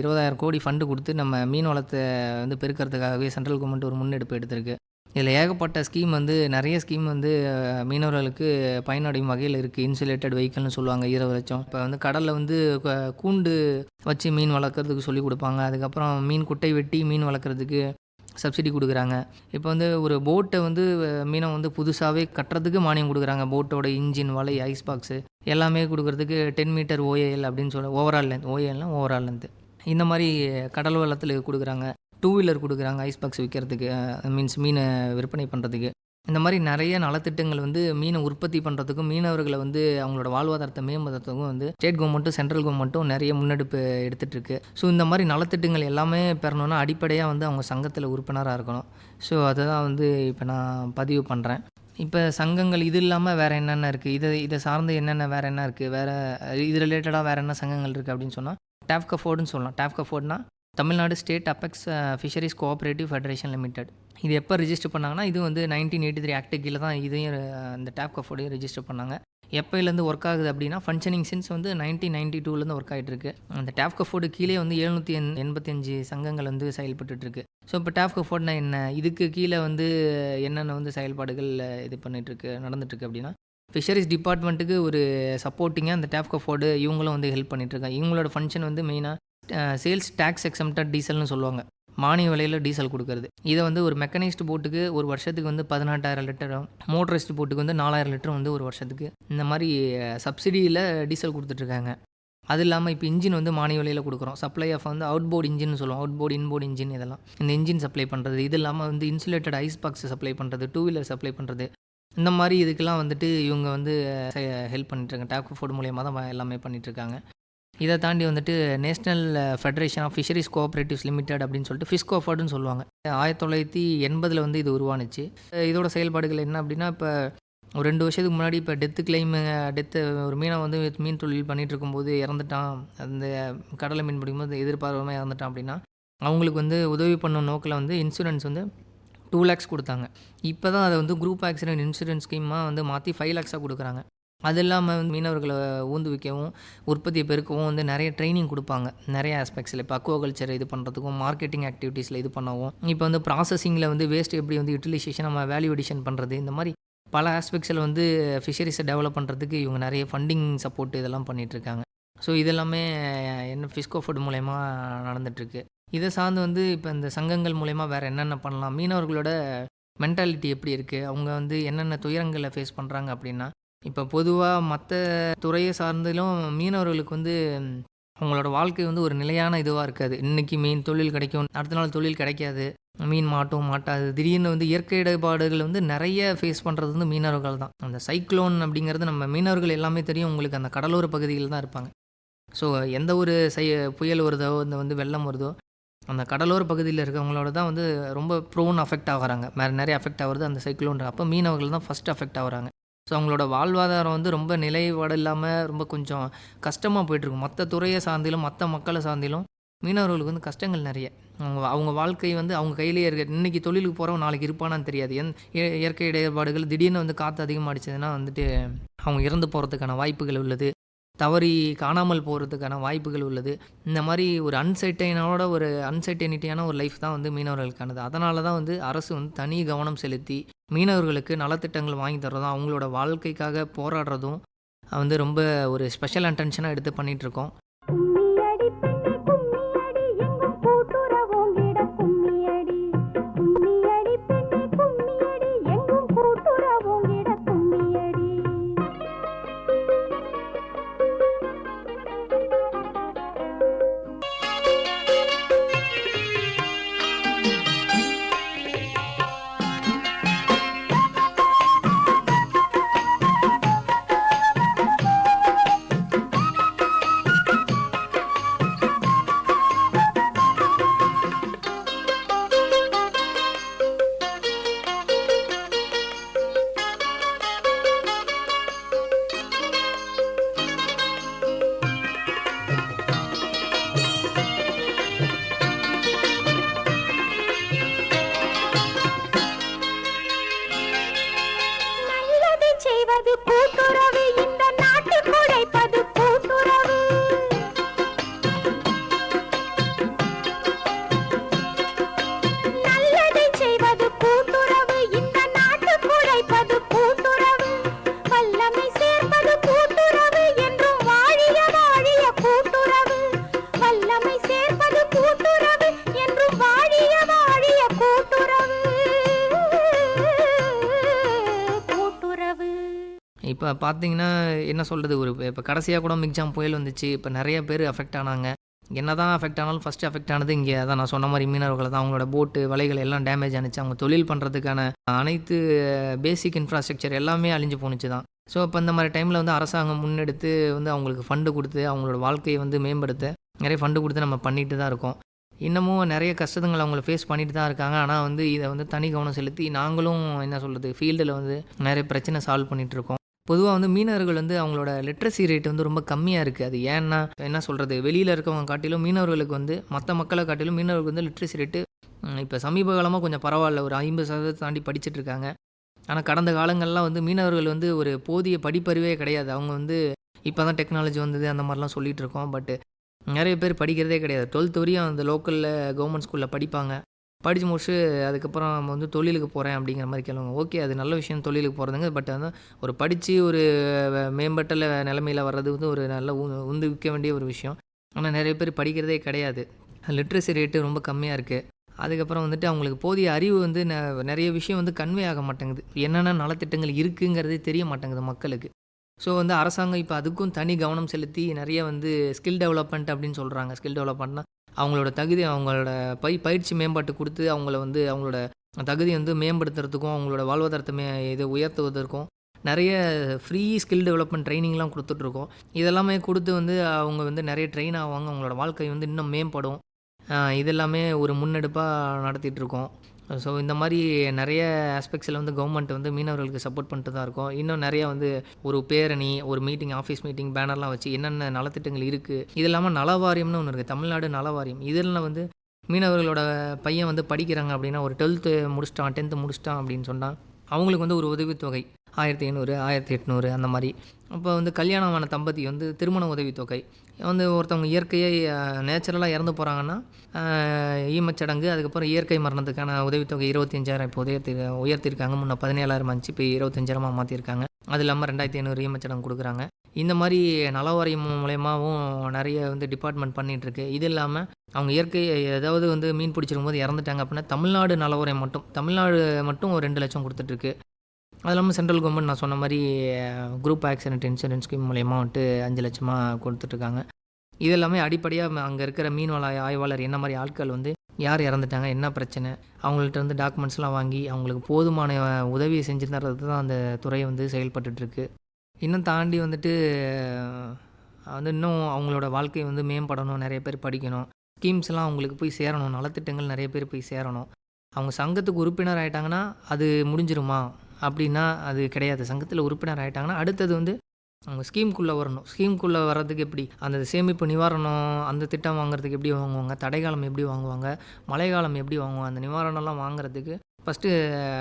இருபதாயிரம் கோடி ஃபண்டு கொடுத்து நம்ம மீன் வளத்தை வந்து பெருக்கிறதுக்காகவே சென்ட்ரல் கவர்மெண்ட் ஒரு முன்னெடுப்பு எடுத்திருக்கு. இதில் ஏகப்பட்ட ஸ்கீம் வந்து நிறைய ஸ்கீம் வந்து மீனவர்களுக்கு பயனடையும் வகையில் இருக்குது இன்சுலேட்டட் வெஹிக்கிள்னு சொல்லுவாங்க இருபது லட்சம். இப்போ வந்து கடலில் வந்து கூண்டு வச்சு மீன் வளர்க்குறதுக்கு சொல்லி கொடுப்பாங்க. அதுக்கப்புறம் மீன் குட்டை வெட்டி மீன் வளர்க்குறதுக்கு சப்சிடி கொடுக்குறாங்க. இப்போ வந்து ஒரு போட்டை வந்து மீனை வந்து புதுசாகவே கட்டுறதுக்கு மானியம் கொடுக்குறாங்க. போட்டோட இன்ஜின் வலை ஐஸ் பாக்ஸு எல்லாமே கொடுக்குறதுக்கு டென் மீட்டர் ஓஏஎல் அப்படின்னு சொல்ல ஓவரால் லென்த் ஓஏஎல்னா ஓவரால் லென்த்து இந்த மாதிரி கடல் வளத்தில் கொடுக்குறாங்க. டூ வீலர் கொடுக்குறாங்க ஐஸ் பாக்ஸ் விற்கிறதுக்கு மீன்ஸ் மீனை விற்பனை பண்ணுறதுக்கு இந்த மாதிரி நிறைய நலத்திட்டங்கள் வந்து மீனை உற்பத்தி பண்ணுறதுக்கும் மீனவர்களை வந்து அவங்களோட வாழ்வாதாரத்தை மேம்படுத்துறதுக்கும் வந்து ஸ்டேட் கவர்மெண்ட்டும் சென்ட்ரல் கவர்மெண்ட்டும் நிறைய முன்னெடுப்பு எடுத்துகிட்டு இருக்கு ஸோ இந்த மாதிரி நலத்திட்டங்கள் எல்லாமே பெறணும்னா அடிப்படையாக வந்து அவங்க சங்கத்தில் உறுப்பினராக இருக்கணும். ஸோ அதை தான் வந்து இப்போ நான் பதிவு பண்ணுறேன் இப்போ சங்கங்கள் இது இல்லாமல் வேறு என்னென்ன இருக்குது இதை இதை சார்ந்து என்னென்ன வேறு என்ன இருக்குது வேறு இது ரிலேட்டடாக வேறு என்ன சங்கங்கள் இருக்குது அப்படின்னு சொன்னால் டேப்கஃபோர்டுன்னு சொல்லலாம். டேப்கஃபோர்ட்னா Tamil Nadu state apex fisheries cooperative federation limited. இது எப்போ ரிஜிஸ்டர் பண்ணாங்கன்னா இது வந்து நைன்டீன் எயிட்டி த்ரீ ஆக்ட் கீழே தான் இதையும் அந்த டேப் கஃபோடையும் ரிஜிஸ்டர் பண்ணாங்க. எப்போலேருந்து ஒர்க் ஆகுது அப்படின்னா ஃபங்க்ஷனிங் சின்ஸ் வந்து நைன்டீன் நைன்டி டூலேருந்து ஒர்க் ஆகிட்டு இருக்கு. அந்த டேப்கஃபோர்டு கீழே வந்து எழுநூற்றி எண் எண்பத்தஞ்சு சங்கங்கள் வந்து செயல்பட்டுட்டு இருக்கு ஸோ இப்போ டேப்கஃபோர்ட்னா என்ன? இதுக்கு கீழே வந்து என்னென்ன வந்து செயல்பாடுகள் இது பண்ணிகிட்ருக்கு நடந்துட்டுருக்கு அப்படின்னா ஃபிஷரிஸ் டிபார்ட்மெண்ட்டுக்கு ஒரு சப்போர்ட்டிங்காக அந்த டேப்கஃபோர்டு இவங்களும் வந்து ஹெல்ப் பண்ணிகிட்ருக்காங்க இவங்களோட ஃபங்க்ஷன் வந்து மெயினாக சேல்ஸ் டேக்ஸ் எக்ஸம்டட் டீசல்னு சொல்லுவாங்க. மானிய விலையில் டீசல் கொடுக்கறது. இதை வந்து ஒரு மெக்கனைஸ்டு போட்டுக்கு ஒரு வருஷத்துக்கு வந்து பதினெட்டாயிரம் லிட்டரும் மோட்டரைஸ்டு போட்டுக்கு வந்து நாலாயிரம் லிட்டர் வந்து ஒரு வருஷத்துக்கு இந்த மாதிரி சப்சிடியில் டீசல் கொடுத்துட்ருக்காங்க. அது இல்லாமல் இப்போ இன்ஜின் வந்து மானிய விலையில் கொடுக்குறோம். சப்ளை ஆஃப் வந்து அவுட் போர்டு இன்ஜின் சொல்லுவோம். அவுட் போர்டு இன்போர்டு இன்ஜின் இதெல்லாம். இந்த இன்ஜின் சப்ளை பண்ணுறது இது இல்லாமல் வந்து இன்சுலேட்டட் ஐஸ் பாக்ஸ் சப்ளை பண்ணுறது டூ வீலர் சப்ளை பண்ணுறது இந்த மாதிரி இதுக்கெல்லாம் வந்துட்டு இவங்க வந்து ஹெல்ப் பண்ணிட்டுருக்காங்க டேக் ஃபோர்டு மூலியமாக தான் எல்லாமே பண்ணிகிட்ருக்காங்க இதை தாண்டி வந்துட்டு national federation of fisheries cooperatives limited அப்படின்னு சொல்லிட்டு ஃபிஸ்கோ ஃபர்டுன்னு சொல்லுவாங்க. ஆயிரத்தி தொள்ளாயிரத்தி எண்பதில் வந்து இது உருவானுச்சு. இதோட செயல்பாடுகள் என்ன அப்படின்னா இப்போ ஒரு ரெண்டு வருஷத்துக்கு முன்னாடி இப்போ டெத்து கிளைம் டெத்து ஒரு மீனை வந்து மீன் தொழில் பண்ணிகிட்டு இருக்கும்போது இறந்துட்டான். அந்த கடலை மீன் பிடிக்கும்போது எதிர்பார்க்காம இறந்துட்டான் அப்படின்னா அவங்களுக்கு வந்து உதவி பண்ணும் நோக்கில் வந்து இன்சூரன்ஸ் வந்து டூ லேக்ஸ் கொடுத்தாங்க. இப்போ தான் அதை வந்து குரூப் ஆக்சிடென்ட் இன்சூரன்ஸ் ஸ்கீமாக வந்து மாற்றி ஃபைவ் லேக்ஸாக கொடுக்குறாங்க. அது இல்லாமல் வந்து மீனவர்களை ஊந்துவிக்கவும் உற்பத்தியை பெருக்கவும் வந்து நிறைய ட்ரைனிங் கொடுப்பாங்க. நிறைய ஆஸ்பெக்ட்ஸில் இப்போ அக்வாகல்ச்சர் இது பண்ணுறதுக்கும் மார்க்கெட்டிங் ஆக்டிவிட்டீஸில் இது பண்ணவும். இப்போ வந்து ப்ராசஸிங்கில் வந்து வேஸ்ட் எப்படி வந்து யூட்டிலைசேஷன் நம்ம வேல்யூ எடிஷன் பண்ணுறது இந்த மாதிரி பல ஆஸ்பெக்ட்ஸில் வந்து ஃபிஷரிஸை டெவலப் பண்ணுறதுக்கு இவங்க நிறைய ஃபண்டிங் சப்போர்ட் இதெல்லாம் பண்ணிகிட்ருக்காங்க ஸோ இதெல்லாமே என்ன ஃபிஸ்கோ ஃபுட் மூலயமா நடந்துகிட்ருக்கு இதை சார்ந்து வந்து இப்போ இந்த சங்கங்கள் மூலயமா வேறு என்னென்ன பண்ணலாம்? மீனவர்களோட மென்டாலிட்டி எப்படி இருக்குது அவங்க வந்து என்னென்ன துயரங்களை ஃபேஸ் பண்ணுறாங்க அப்படின்னா இப்போ பொதுவாக மற்ற துறையை சார்ந்திலும் மீனவர்களுக்கு வந்து அவங்களோட வாழ்க்கை வந்து ஒரு நிலையான இதுவாக இருக்காது. இன்றைக்கி மீன் தொழில் கிடைக்கும் அடுத்த நாள் தொழில் கிடைக்காது. மீன் மாட்டும் மாட்டாது. திடீர்னு வந்து இயற்கை இடர்பாடுகள் வந்து நிறைய ஃபேஸ் பண்ணுறது வந்து மீனவர்கள் தான். அந்த சைக்ளோன் அப்படிங்கிறது நம்ம மீனவர்கள் எல்லாமே தெரியும். உங்களுக்கு அந்த கடலோர பகுதியில் தான் இருப்பாங்க. ஸோ எந்த ஒரு சை புயல் வருதோ இந்த வந்து வெள்ளம் வருதோ அந்த கடலோர பகுதியில் இருக்கவங்களோட தான் வந்து ரொம்ப ப்ரோன் அஃபெக்ட் ஆகிறாங்க. வேறு நிறைய அஃபெக்ட் ஆகுறது அந்த சைக்ளோன் அப்போ மீனவர்கள் தான் ஃபஸ்ட் அஃபெக்ட் ஆகுறாங்க. ஸோ அவங்களோட வாழ்வாதாரம் வந்து ரொம்ப நிலைப்பாடு இல்லாமல் ரொம்ப கொஞ்சம் கஷ்டமாக போயிட்டுருக்கும் மற்ற துறையை சார்ந்திலும் மற்ற மக்களை சார்ந்திலும் மீனவர்களுக்கு வந்து கஷ்டங்கள் நிறைய. அவங்க அவங்க வாழ்க்கை வந்து அவங்க கையிலேயே இருக்க இன்றைக்கி தொழிலுக்கு போகிறவங்க நாளைக்கு இருப்பானான்னு தெரியாது. எந் இயற்கை இடர்பாடுகள் திடீர்னு வந்து காற்று அதிகமாகிடுச்சதுன்னா வந்துட்டு அவங்க இறந்து போகிறதுக்கான வாய்ப்புகள் உள்ளது. தவறி காணாமல் போகிறதுக்கான வாய்ப்புகள் உள்ளது. இந்த மாதிரி ஒரு அன்சர்டைனோட ஒரு அன்சர்டைனிட்டியான ஒரு லைஃப் தான் வந்து மீனவர்களுக்கானது. அதனால தான் வந்து அரசு வந்து தனி கவனம் செலுத்தி மீனவர்களுக்கு நலத்திட்டங்கள் வாங்கி தர்றதும் அவங்களோட வாழ்க்கைக்காக போராடுறதும் வந்து ரொம்ப ஒரு ஸ்பெஷல் அட்டென்ஷனாக எடுத்து பண்ணிகிட்ருக்கோம் இப்போ பார்த்தீங்கன்னா என்ன சொல்கிறது ஒரு இப்போ கடைசியாக கூட மிக்ஜாம் புயல் வந்துச்சு. இப்போ நிறைய பேர் அஃபெக்ட் ஆனாங்க. என்ன தான் அஃபெக்ட் ஆனாலும் ஃபஸ்ட்டு அஃபெக்ட் ஆனது இங்கே. அதான் நான் சொன்ன மாதிரி மீனவர்கள் தான். அவங்களோட போட்டு வலைகள் எல்லாம் டேமேஜ் ஆனிச்சு. அவங்க தொழில் பண்ணுறதுக்கான அனைத்து பேசிக் இன்ஃப்ராஸ்ட்ரக்சர் எல்லாமே அழிஞ்சு போணுச்சு தான். ஸோ இப்போ இந்த மாதிரி டைமில் வந்து அரசாங்கம் முன்னெடுத்து வந்து அவங்களுக்கு ஃபண்டு கொடுத்து அவங்களோட வாழ்க்கையை வந்து மேம்படுத்த நிறைய ஃபண்டு கொடுத்து நம்ம பண்ணிட்டு தான் இருக்கோம். இன்னமும் நிறைய கஷ்டங்கள் அவங்கள ஃபேஸ் பண்ணிட்டு தான் இருக்காங்க. ஆனால் வந்து இதை வந்து தனி கவனம் செலுத்தி நாங்களும் என்ன சொல்கிறது ஃபீல்டில் வந்து நிறைய பிரச்சனை சால்வ் பண்ணிகிட்ருக்கோம் இருக்கோம். பொதுவாக வந்து மீனவர்கள் வந்து அவங்களோட லிட்ரஸி ரேட் வந்து ரொம்ப கம்மியாக இருக்குது அது ஏன்னா என்ன சொல்கிறது வெளியில் இருக்கவங்க காட்டிலும் மீனவர்களுக்கு வந்து மற்ற மக்களை காட்டிலும் மீனவர்களுக்கு வந்து லிட்ரஸி ரேட்டு இப்போ சமீப காலமாக கொஞ்சம் பரவாயில்ல. ஒரு ஐம்பது சதவீதத்தை தாண்டி படிச்சுட்டு இருக்காங்க. ஆனால் கடந்த காலங்கள்லாம் வந்து மீனவர்கள் வந்து ஒரு போதிய படிப்பறிவே கிடையாது. அவங்க வந்து இப்போ தான் டெக்னாலஜி வந்தது அந்த மாதிரிலாம் சொல்லிகிட்டு இருக்கோம். பட் நிறைய பேர் படிக்கிறதே கிடையாது. டுவெல்த் வரையும் அந்த லோக்கலில் கவர்மெண்ட் ஸ்கூலில் படிப்பாங்க. படித்து முடிச்சுட்டு அதுக்கப்புறம் நம்ம வந்து தொழிலுக்கு போகிறேன் அப்படிங்கிற மாதிரி கேளுங்க. ஓகே அது நல்ல விஷயம் தொழிலுக்கு போகிறதுங்க பட் வந்து ஒரு படித்து ஒரு வ- மேம்பட்ட வர்றது வந்து ஒரு நல்ல உ- உந்துவிக்க வேண்டிய ஒரு விஷயம். ஆனால் நிறைய பேர் படிக்கிறதே கிடையாது. லிட்ரஸி ரேட்டு ரொம்ப கம்மியாக இருக்குது அதுக்கப்புறம் வந்துட்டு அவங்களுக்கு போதிய அறிவு வந்து ந- நிறைய விஷயம் வந்து கன்வே ஆக மாட்டேங்குது. என்னென்ன நலத்திட்டங்கள் இருக்குங்கிறதே தெரிய மாட்டேங்குது மக்களுக்கு. ஸோ வந்து அரசாங்கம் இப்போ அதுக்கும் தனி கவனம் செலுத்தி நிறைய வந்து ஸ்கில் டெவலப்மெண்ட் அப்படின்னு சொல்கிறாங்க ஸ்கில் டெவலப்மெண்ட்னா அவங்களோட தகுதி அவங்களோட பை பயிற்சி மேம்பாட்டு கொடுத்து அவங்கள வந்து அவங்களோட தகுதி வந்து மேம்படுத்துறதுக்கும் அவங்களோட வாழ்வாதாரத்தை மே இதை உயர்த்துவதற்கும் நிறைய ஃப்ரீ ஸ்கில் டெவலப்மெண்ட் ட்ரைனிங்லாம் கொடுத்துட்ருக்கோம். இதெல்லாமே கொடுத்து வந்து அவங்க வந்து நிறைய ட்ரெயின் ஆவாங்க. அவங்களோட வாழ்க்கை வந்து இன்னும் மேம்படும். இதெல்லாமே ஒரு முன்னெடுப்பாக நடத்திட்டுருக்கோம் ஸோ இந்த மாதிரி நிறைய ஆஸ்பெக்ட்ஸில் வந்து கவர்மெண்ட் வந்து மீனவர்களுக்கு சப்போர்ட் பண்ணிட்டு தான் இருக்கும். இன்னும் நிறையா வந்து ஒரு பேரணி ஒரு மீட்டிங் ஆஃபீஸ் மீட்டிங் பேனர்லாம் வச்சு என்னென்ன நலத்திட்டங்கள் இருக்குது இது இல்லாமல் நலவாரியம்னு ஒன்று இருக்குது தமிழ்நாடு நலவாரியம். இதில் வந்து மீனவர்களோட பையன் வந்து படிக்கிறாங்க அப்படின்னா ஒரு டுவெல்த்து முடிச்சிட்டான் டென்த்து முடிச்சிட்டான் அப்படின்னு சொன்னால் அவங்களுக்கு வந்து ஒரு உதவித்தொகை. ஆயிரத்தி ஐநூறு ஆயிரத்தி எட்நூறு அந்த மாதிரி. அப்போ வந்து கல்யாணமான தம்பதி வந்து திருமண உதவித்தொகை. வந்து ஒருத்தவங்க இயற்கையை நேச்சுரலாக இறந்து போகிறாங்கன்னா ஈமச்சடங்கு அதுக்கப்புறம் இயற்கை மரணத்துக்கான உதவித்தொகை இருபத்தஞ்சாயிரம் இப்போ உயர்த்தி உயர்த்திருக்காங்க முன்ன பதினேழாயிரம் இருந்துச்சு இப்போ இருபத்தஞ்சாயிரமாக மாற்றிருக்காங்க அது இல்லாமல் ரெண்டாயிரத்தி ஐநூறு ஈமச்சடங்கு கொடுக்குறாங்க. இந்த மாதிரி நலவாரியம் மூலயமாவும் நிறைய வந்து டிபார்ட்மெண்ட் பண்ணிகிட்ருக்கு இது இல்லாமல் அவங்க இயற்கை ஏதாவது வந்து மீன் பிடிச்சிருக்கும் போது இறந்துட்டாங்க அப்படின்னா தமிழ்நாடு நலவாரியம் மட்டும். தமிழ்நாடு மட்டும் ஒரு ரெண்டு லட்சம் கொடுத்துட்ருக்கு அது இல்லாமல் சென்ட்ரல் கவர்மெண்ட் நான் சொன்ன மாதிரி குரூப் ஆக்சிடென்ட் இன்சூரன்ஸ் ஸ்கீம் மூலயமா வந்துட்டு அஞ்சு லட்சமாக கொடுத்துட்ருக்காங்க இது எல்லாமே அடிப்படையாக அங்கே இருக்கிற மீன்வள ஆய்வாளர் என்ன மாதிரி ஆட்கள் வந்து யார் இறந்துட்டாங்க என்ன பிரச்சனை அவங்கள்ட்ட இருந்து டாக்குமெண்ட்ஸ்லாம் வாங்கி அவங்களுக்கு போதுமான உதவியை செஞ்சு தர்றது தான் அந்த துறை வந்து செயல்பட்டுட்ருக்கு இன்னும் தாண்டி வந்துட்டு வந்து இன்னும் அவங்களோட வாழ்க்கை வந்து மேம்படணும் நிறைய பேர் படிக்கணும். ஸ்கீம்ஸ்லாம் அவங்களுக்கு போய் சேரணும் நலத்திட்டங்கள் நிறைய பேர் போய் சேரணும். அவங்க சங்கத்துக்கு உறுப்பினர் ஆயிட்டாங்கன்னா அது முடிஞ்சிருமா? அப்படின்னா அது கிடையாது. சங்கத்தில் உறுப்பினர் ஆகிட்டாங்கன்னா அடுத்தது வந்து அவங்க ஸ்கீம்குள்ளே வரணும். ஸ்கீம்குள்ளே வர்றதுக்கு எப்படி? அந்த சேமிப்பு நிவாரணம் அந்த திட்டம் வாங்குறதுக்கு எப்படி வாங்குவாங்க? தடைக்காலம் எப்படி வாங்குவாங்க? மழைக்காலம் எப்படி வாங்குவாங்க? அந்த நிவாரணம்லாம் வாங்குறதுக்கு ஃபஸ்ட்டு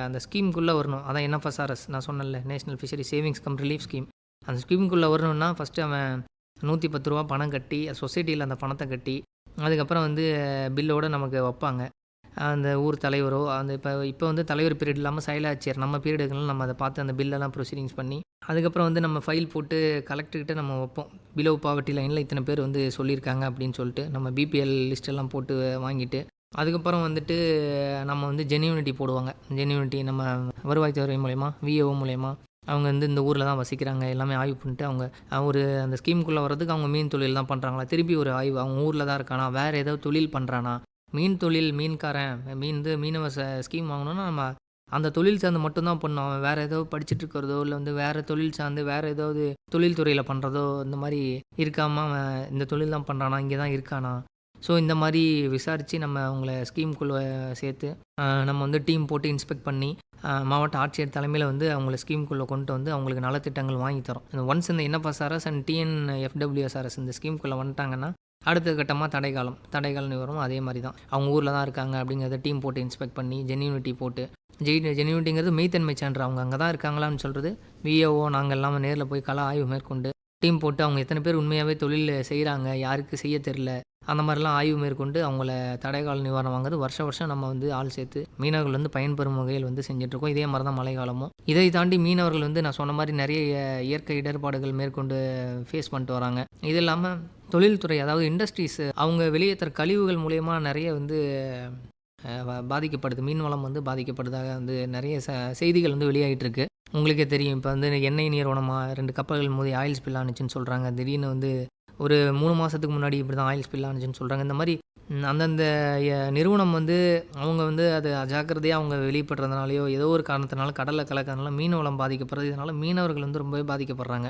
அந்த ஸ்கீம்குள்ளே வரணும். அதான் என்எஃப்எஸ்ஆர்எஸ் நான் சொன்னேன்ல national fishery savings cum relief scheme. அந்த ஸ்கீமுக்குள்ளே வரணும்னா ஃபஸ்ட்டு அவன் நூற்றி பத்து ரூபா பணம் கட்டி சொசைட்டியில் அந்த பணத்தை கட்டி அதுக்கப்புறம் வந்து பில்லோட நமக்கு வைப்பாங்க. அந்த ஊர் தலைவரோ அந்த இப்போ இப்போ வந்து தலைவர் பீரியட் இல்லாமல் செயலாட்சியர் நம்ம பீரியடுகள் நம்ம அதை பார்த்து அந்த பில்லெல்லாம் ப்ரொசீடிங்ஸ் பண்ணி அதுக்கப்புறம் வந்து நம்ம ஃபைல் போட்டு கலெக்டர்கிட்ட நம்ம வைப்போம். பிலோ பாவர்ட்டி லைனில் இத்தனை பேர் வந்து சொல்லியிருக்காங்க அப்படின்னு சொல்லிட்டு நம்ம பிபிஎல் லிஸ்ட்டெல்லாம் போட்டு வாங்கிட்டு அதுக்கப்புறம் வந்துட்டு நம்ம வந்து ஜென்யூனிட்டி போடுவாங்க. ஜென்யூனிட்டி நம்ம வருவாய்த்துறை மூலயமா விஏஓ மூலயமா அவங்க வந்து இந்த ஊரில் தான் வசிக்கிறாங்க. எல்லாமே ஆய்வு பண்ணிட்டு அவங்க ஒரு அந்த ஸ்கீமுக்குள்ளே வரதுக்கு அவங்க மீன் தொழில் தான் பண்ணுறாங்களா திருப்பி ஒரு ஆய்வு. அவங்க ஊரில் தான் இருக்கானா? வேறு ஏதாவது தொழில் பண்ணுறானா மீன் தொழில் மீன்காரன் மீன் இது மீனவ ஸ்கீம் வாங்கணும்னா நம்ம அந்த தொழில் சார்ந்து மட்டும்தான் பண்ணோம். அவன் வேறு ஏதோ படிச்சுட்டு இருக்கிறதோ இல்லை வந்து வேறு தொழில் சார்ந்து வேறு ஏதாவது தொழில் துறையில் பண்ணுறதோ இந்த மாதிரி இருக்காமல் அவன் இந்த தொழில் தான் பண்ணுறானா இங்கே தான் இருக்கானா? ஸோ இந்த மாதிரி விசாரித்து நம்ம அவங்கள ஸ்கீம்குள்ளே சேர்த்து நம்ம வந்து டீம் போட்டு இன்ஸ்பெக்ட் பண்ணி மாவட்ட ஆட்சியர் தலைமையில் வந்து அவங்கள ஸ்கீம்குள்ளே கொண்டு வந்து அவங்களுக்கு நலத்திட்டங்கள் வாங்கி தரோம். இந்த ஒன்ஸ் இந்த என்எஃப்எஸ்ஆர்எஸ் அண்ட் டிஎன் எஃப்டபிள்யூஎஸ்ஆர்எஸ் இந்த ஸ்கீம்குள்ளே வந்துட்டாங்கன்னா அடுத்த கட்டமாக தடைக்காலம் தடைக்கால வரும் அதே மாதிரி தான். அவங்க ஊரில் தான் இருக்காங்க அப்படிங்கிறத டீம் போட்டு இன்ஸ்பெக்ட் பண்ணி ஜென்யூனிட்டி போட்டு ஜெய் ஜென்யூனிட்டிங்கிறது மெய்த்தன்மை சான்று. அவங்க அங்கே தான் இருக்காங்களான்னு சொல்கிறது விஏஓ நாங்கள் எல்லாமே நேரில் போய் கல ஆய்வு மேற்கொண்டு டீம் போட்டு அவங்க எத்தனை பேர் உண்மையாகவே தொழில் செய்கிறாங்க யாருக்கு செய்ய தெரில அந்த மாதிரிலாம் ஆய்வு மேற்கொண்டு அவங்கள தடைக்கால நிவாரணம் வாங்குறது வருஷ வருஷம் நம்ம வந்து ஆள் சேர்த்து மீனவர்கள் வந்து பயன்பெறும் வகையில் வந்து செஞ்சுட்ருக்கோம். இதே மாதிரி தான் மழைக்காலமும். இதை தாண்டி மீனவர்கள் வந்து நான் சொன்ன மாதிரி நிறைய இயற்கை இடர்பாடுகள் மேற்கொண்டு ஃபேஸ் பண்ணிட்டு வராங்க. இது இல்லாமல் தொழில்துறை அதாவது இண்டஸ்ட்ரீஸ் அவங்க வெளியேற்றுற கழிவுகள் மூலயமா நிறைய வந்து பாதிக்கப்படுது. மீன் வளம் வந்து பாதிக்கப்படுதாக வந்து நிறைய ச செய்திகள் வந்து வெளியாகிட்டு இருக்கு உங்களுக்கே தெரியும். இப்போ வந்து எண்ணெய் நிறுவனமாக ரெண்டு கப்பல்கள் மோதி ஆயில் ஸ்பில் ஆனிச்சுன்னு சொல்கிறாங்க திடீர்னு வந்து ஒரு மூணு மாதத்துக்கு முன்னாடி இப்படி தான் ஆயில் ஸ்பில் ஆனிச்சுன்னு சொல்கிறாங்க இந்த மாதிரி அந்தந்த நிறுவனம் வந்து அவங்க வந்து அது அஜாக்கிரதையாக அவங்க வெளிப்படுறதுனாலையோ ஏதோ ஒரு காரணத்தினால கடலில் கலக்கிறதுனால மீன் வளம் பாதிக்கப்படுறது. இதனால் மீனவர்கள் வந்து ரொம்பவே பாதிக்கப்படுறாங்க.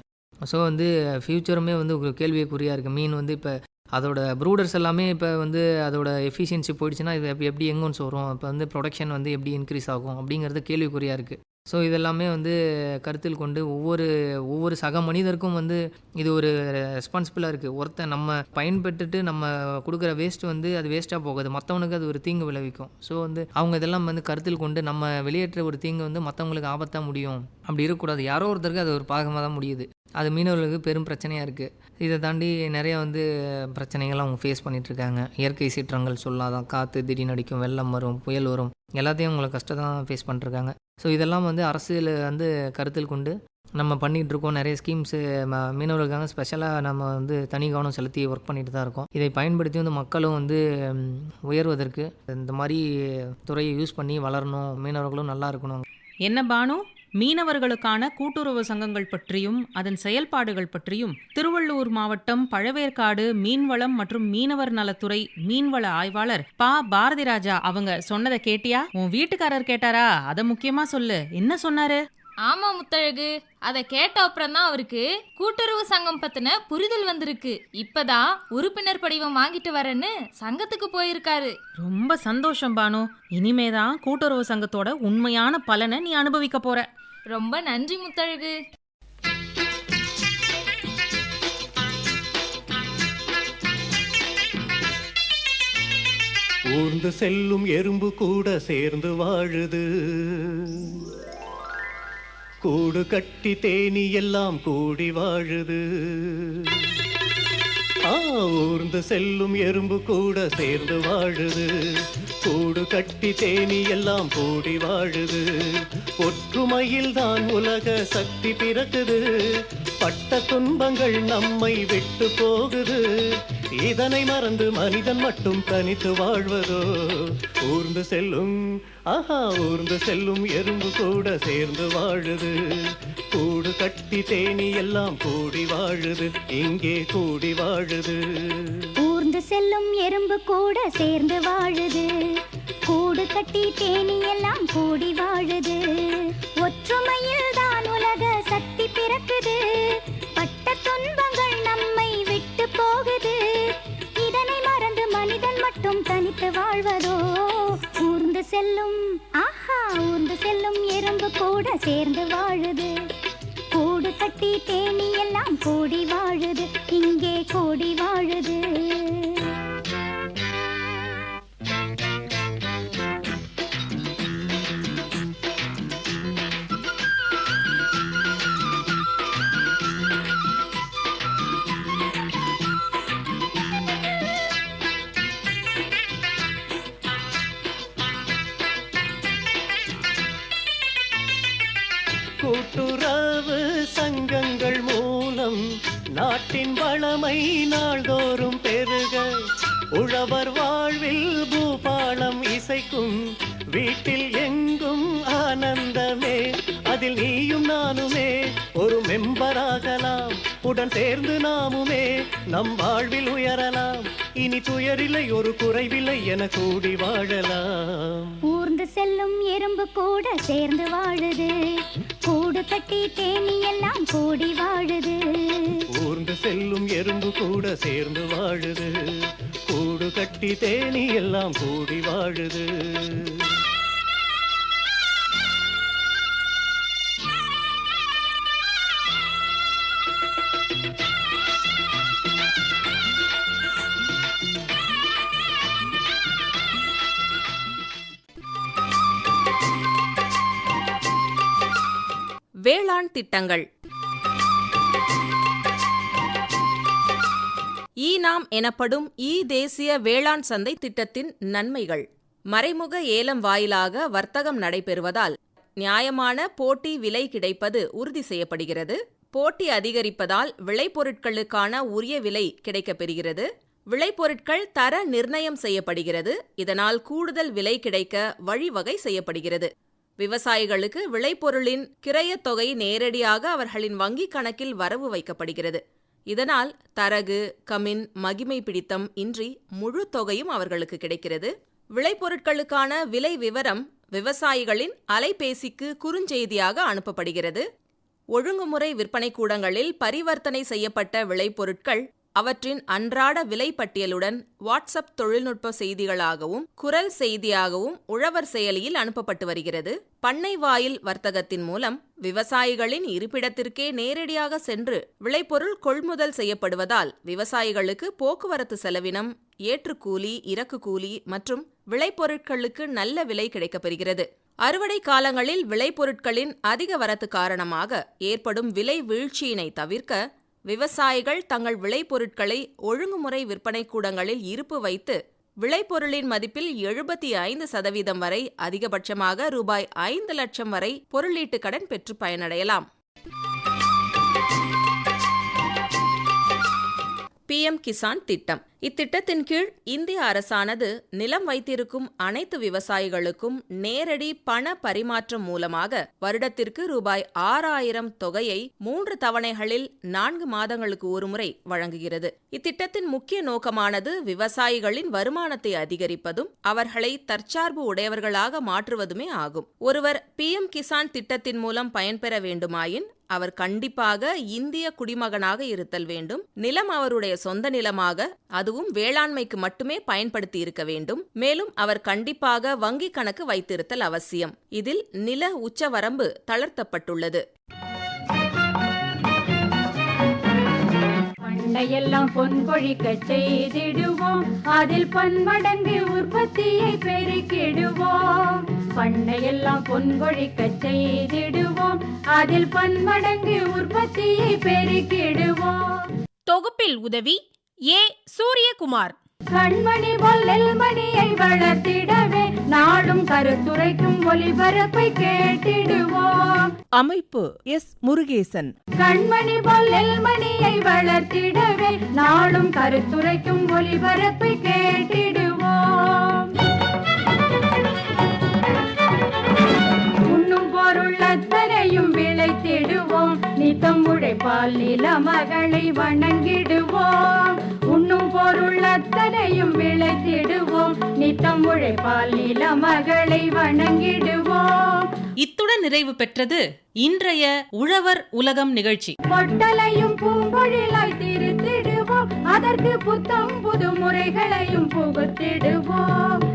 ஸோ வந்து ஃப்யூச்சருமே வந்து ஒரு கேள்விக்குறியாக இருக்குது மீன் வந்து இப்போ அதோட ப்ரூடர்ஸ் எல்லாமே இப்போ வந்து அதோட எஃபிஷியன்சி போயிடுச்சுன்னா இது எப்படி எப்படி சொல்கிறோம் வரும்? இப்போ வந்து ப்ரொடக்ஷன் வந்து எப்படி இன்க்ரீஸ் ஆகும்? அப்படிங்கிறது கேள்விக்குறியாக இருக்குது ஸோ இதெல்லாமே வந்து கருத்தில் கொண்டு ஒவ்வொரு ஒவ்வொரு சக மனிதருக்கும் வந்து இது ஒரு ரெஸ்பான்சிபிளாக இருக்குது ஒருத்தன் நம்ம பயன்பெற்றுட்டு நம்ம கொடுக்குற வேஸ்ட் வந்து அது வேஸ்ட்டாக போகாது. மற்றவனுக்கு அது ஒரு தீங்கு விளைவிக்கும். ஸோ வந்து அவங்க இதெல்லாம் வந்து கருத்தில் கொண்டு நம்ம வெளியேற்ற ஒரு தீங்கு வந்து மற்றவங்களுக்கு ஆபத்தாக முடியும். அப்படி இருக்கக்கூடாது. யாரோ ஒருத்தருக்கு அது ஒரு பாகமாக தான் முடியுது. அது மீனவர்களுக்கு பெரும் பிரச்சனையாக இருக்குது இதை தாண்டி நிறைய வந்து பிரச்சனைகள்லாம் அவங்க ஃபேஸ் பண்ணிகிட்ருக்காங்க இயற்கை சீற்றங்கள் சொல்லாதான் காற்று திடீர்னு அடிக்கும் வெள்ளம் வரும் புயல் வரும். எல்லாத்தையும் அவங்கள கஷ்டம் தான் ஃபேஸ் பண்ணிருக்காங்க ஸோ இதெல்லாம் வந்து அரசியல் வந்து கருத்தில் கொண்டு நம்ம பண்ணிகிட்டு இருக்கோம். நிறைய ஸ்கீம்ஸு மீனவர்களுக்காக ஸ்பெஷலாக நம்ம வந்து தனி கவனம் செலுத்தி ஒர்க் பண்ணிட்டு தான் இருக்கோம். இதை பயன்படுத்தி வந்து மக்களும் வந்து உயர்வதற்கு இந்த மாதிரி துறையை யூஸ் பண்ணி வளரணும். மீனவர்களும் நல்லா இருக்கணும். என்ன பானு? மீனவர்களுக்கான கூட்டுறவு சங்கங்கள் பற்றியும் அதன் செயல்பாடுகள் பற்றியும் திருவள்ளூர் மாவட்டம் பழவேற்காடு மீன்வளம் மற்றும் மீனவர் நலத்துறை மீன்வள ஆய்வாளர் பா. பாரதிராஜா அவங்க சொன்னதை கேட்டியா? உன் வீட்டுக்காரர் கேட்டாரா? அத முக்கியமா சொல்லு. என்ன சொன்னாரு? ஆமா முத்தழகு. அதை கேட்ட அப்புறம் தான் அவருக்கு கூட்டுறவு சங்கம் பத்தின புரிதல் வந்திருக்கு. இப்பதான் உறுப்பினர் படிவம் வாங்கிட்டு வரேன்னு சங்கத்துக்கு போயிருக்காரு. ரொம்ப சந்தோஷம் பானு. இனிமேதான் கூட்டுறவு சங்கத்தோட உண்மையான பலனை நீ அனுபவிக்க போற. ரொம்ப நன்றி முத்தழகு. ஊர்ந்து செல்லும் எறும்பு கூட சேர்ந்து வாழுது. கூடு கட்டி தேனி எல்லாம் கூடி வாழுது. ஊர்ந்து செல்லும் எறும்பு கூட சேர்ந்து வாழுது. கூடு கட்டி தேனி எல்லாம் கூடி வாழுது. ஒற்றுமையில் தான் உலக சக்தி பிறக்குது. பட்ட துன்பங்கள் நம்மை விட்டு போகுது. இதனை மறந்து மனிதன் மட்டும் தனித்து வாழ்வதோ? ஊர்ந்து செல்லும் ஆஹா ஊர்ந்து செல்லும் எறும்பு கூட சேர்ந்து வாழுது. கூடு தேனி எல்லாம் கூடி வாழுது இங்கே கூடி வாழுது. ஊர்ந்து செல்லும் எறும்பு கூட சேர்ந்து வாழுது. கூடு கட்டி தேனி எல்லாம் கூடி வாழுது. ஒற்றுமையில் தான் உலக சக்தி பிறக்குது. பட்ட துன்பங்கள் நம்மை விட்டு போகுது. இதனை மறந்து மனிதன் மட்டும் தனித்து வாழ்வதோ? ஊர்ந்து செல்லும் ஆஹா ஊர்ந்து செல்லும் எறும்பு கூட சேர்ந்து வாழுது. கட்டி தேனி எல்லாம் கூடி வாழுது இங்கே கூடி வாழுது. கூட்டுறவு சங்கங்கள் மூலம் நாட்டின் வளமை நாள்தோறும் பெருக. உழவர் வாழ்வில் பூபாலம் இசைக்கும் வீட்டில் எங்கும் ஆனந்தமே. அதில் நீயும் நானுமே ஒரு மெம்பராகலாம். உடன் சேர்ந்து நாமுமே நம் வாழ்வில் உயரலாம். இனி துயரில்லை ஒரு குறைவில்லை என கூடி வாழலாம். ஊர்ந்து செல்லும் எறும்பு கூட சேர்ந்து வாழுது. கூடு கட்டி தேனி எல்லாம் கூடி வாழுது. ஊர்ந்து செல்லும் எறும்பு கூட சேர்ந்து வாழுது. கூடு கட்டி தேனி எல்லாம் கூடி வாழுது. வேளாண் திட்டங்கள். ஈ நாம் எனப்படும் ஈ தேசிய வேளாண் சந்தை திட்டத்தின் நன்மைகள். மறைமுக ஏலம் வாயிலாக வர்த்தகம் நடைபெறுவதால் நியாயமான போட்டி விலை கிடைப்பது உறுதி செய்யப்படுகிறது. போட்டி அதிகரிப்பதால் விளைபொருட்களுக்கான உரிய விலை கிடைக்கப்பெறுகிறது. விளைபொருட்கள் தர நிர்ணயம் செய்யப்படுகிறது. இதனால் கூடுதல் விலை கிடைக்க வழிவகை செய்யப்படுகிறது. விவசாயிகளுக்கு விளைபொருளின் கிரயத் தொகை நேரடியாக அவர்களின் வங்கிக் கணக்கில் வரவு வைக்கப்படுகிறது. இதனால் தரகு கமின் மகிமை பிடித்தம் இன்றி முழு தொகையும் அவர்களுக்கு கிடைக்கிறது. விளைபொருட்களுக்கான விலை விவரம் விவசாயிகளின் அலைபேசிக்கு குறுஞ்செய்தியாக அனுப்பப்படுகிறது. ஒழுங்குமுறை விற்பனை கூடங்களில் பரிவர்த்தனை செய்யப்பட்ட விளைபொருட்கள் அவற்றின் அன்றாட விலைப்பட்டியலுடன் வாட்ஸ்அப் தொழில்நுட்ப செய்திகளாகவும் குரல் செய்தியாகவும் உழவர் செயலியில் அனுப்பப்பட்டு வருகிறது. பண்ணை வாயில் வர்த்தகத்தின் மூலம் விவசாயிகளின் இருப்பிடத்திற்கே நேரடியாக சென்று விளைபொருள் கொள்முதல் செய்யப்படுவதால் விவசாயிகளுக்கு போக்குவரத்து செலவினம் ஏற்றுக்கூலி இறக்கு கூலி மற்றும் விளைபொருட்களுக்கு நல்ல விலை கிடைக்கப்பெறுகிறது அறுவடை காலங்களில் விளைபொருட்களின் அதிக வரத்து காரணமாக ஏற்படும் விலை வீழ்ச்சியினை தவிர்க்க விவசாயிகள் தங்கள் விளைபொருட்களை ஒழுங்குமுறை விற்பனை கூடங்களில் இருப்பு வைத்து விளைபொருளின் மதிப்பில் எழுபத்தி ஐந்து சதவீதம் வரை அதிகபட்சமாக ரூபாய் ஐந்து லட்சம் வரை பொருளீட்டு கடன் பெற்று பயனடையலாம். பிஎம் கிசான் திட்டம். இத்திட்டத்தின் கீழ் இந்திய அரசானது நிலம் வைத்திருக்கும் அனைத்து விவசாயிகளுக்கும் நேரடி பண பரிமாற்றம் மூலமாக வருடத்திற்கு ரூபாய் ஆறாயிரம் தொகையை மூன்று தவணைகளில் நான்கு மாதங்களுக்கு ஒருமுறை வழங்குகிறது. இத்திட்டத்தின் முக்கிய நோக்கமானது விவசாயிகளின் வருமானத்தை அதிகரிப்பதும் அவர்களை தற்சார்பு உடையவர்களாக மாற்றுவதுமே ஆகும். ஒருவர் பிஎம் கிசான் திட்டத்தின் மூலம் பயன்பெற வேண்டுமாயின் அவர் கண்டிப்பாக இந்திய குடிமகனாக இருத்தல் வேண்டும். நிலம் அவருடைய சொந்த நிலமாக அது அதுவும் வேளாண்மைக்கு மட்டுமே பயன்படுத்தி இருக்க வேண்டும். மேலும் அவர் கண்டிப்பாக வங்கிக் கணக்கு வைத்திருத்தல் அவசியம். இதில் நில உச்சவரம்பு தளர்த்தப்பட்டுள்ளது. பண்டையெல்லாம் பொன் கொழிக்க செய்திடுவோம். அதில் பன்மடங்கு உற்பத்தியை பெருக்கிடுவோம். பண்ணையெல்லாம் பொன் கொழிக்க செய்திடுவோம். அதில் பன்மடங்கு உற்பத்தியை பெருக்கிடுவோம். தொகுப்பில் உதவி ஏ. சூரியகுமார். கண்மணி பொல்லில் மணியை வளர்த்திடவே நாடும் கருத்துரைக்கும் ஒளிபரப்பை கேட்டிடுவோம். அமைப்பு எஸ். முருகேசன். கண்மணி பொல்லில் மணியை வளர்த்திடவே நாடும் கருத்துரைக்கும் ஒளிபரப்பை கேட்டிடுவோம். நித்தம் உழைப்பால் நில மகளை வணங்கிடுவோம். உண்ணும் பொருள் அத்தனையும் விளைத்திடுவோம். நித்தம் உழைப்பால் நில மகளை வணங்கிடுவோம். இத்துடன் நிறைவு பெற்றது இன்றைய உழவர் உலகம் நிகழ்ச்சி. பொட்டலையும் பூம்பொழிலாய் திருத்திடுவோம். அதற்கு புத்தம் புது முறைகளையும் புகுத்திடுவோம்.